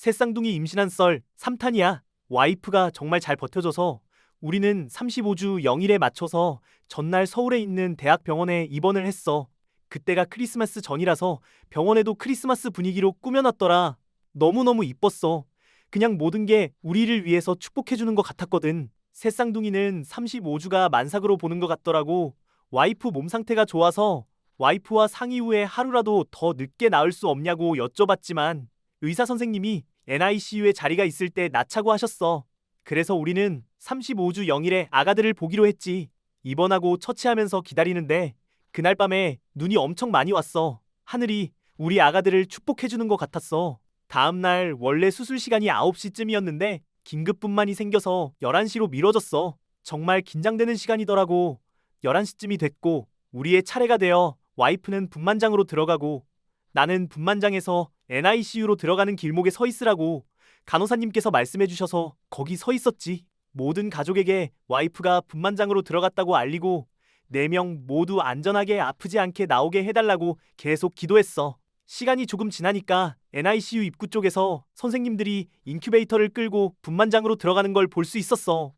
새쌍둥이 임신한 썰 3탄이야. 와이프가 정말 잘 버텨줘서 우리는 35주 0일에 맞춰서 전날 서울에 있는 대학병원에 입원을 했어. 그때가 크리스마스 전이라서 병원에도 크리스마스 분위기로 꾸며놨더라. 너무너무 이뻤어. 그냥 모든 게 우리를 위해서 축복해주는 것 같았거든. 새쌍둥이는 35주가 만삭으로 보는 것 같더라고. 와이프 몸 상태가 좋아서 와이프와 상의 후에 하루라도 더 늦게 나을 수 없냐고 여쭤봤지만 의사 선생님이 NICU에 자리가 있을 때 낳자고 하셨어. 그래서 우리는 35주 0일에 아가들을 보기로 했지. 입원하고 처치하면서 기다리는데 그날 밤에 눈이 엄청 많이 왔어. 하늘이 우리 아가들을 축복해주는 것 같았어. 다음 날 원래 수술 시간이 9시쯤이었는데 긴급분만이 생겨서 11시로 미뤄졌어. 정말 긴장되는 시간이더라고. 11시쯤이 됐고 우리의 차례가 되어 와이프는 분만장으로 들어가고 나는 분만장에서 NICU로 들어가는 길목에 서 있으라고 간호사님께서 말씀해 주셔서 거기 서 있었지. 모든 가족에게 와이프가 분만장으로 들어갔다고 알리고 네 명 모두 안전하게 아프지 않게 나오게 해달라고 계속 기도했어. 시간이 조금 지나니까 NICU 입구 쪽에서 선생님들이 인큐베이터를 끌고 분만장으로 들어가는 걸 볼 수 있었어.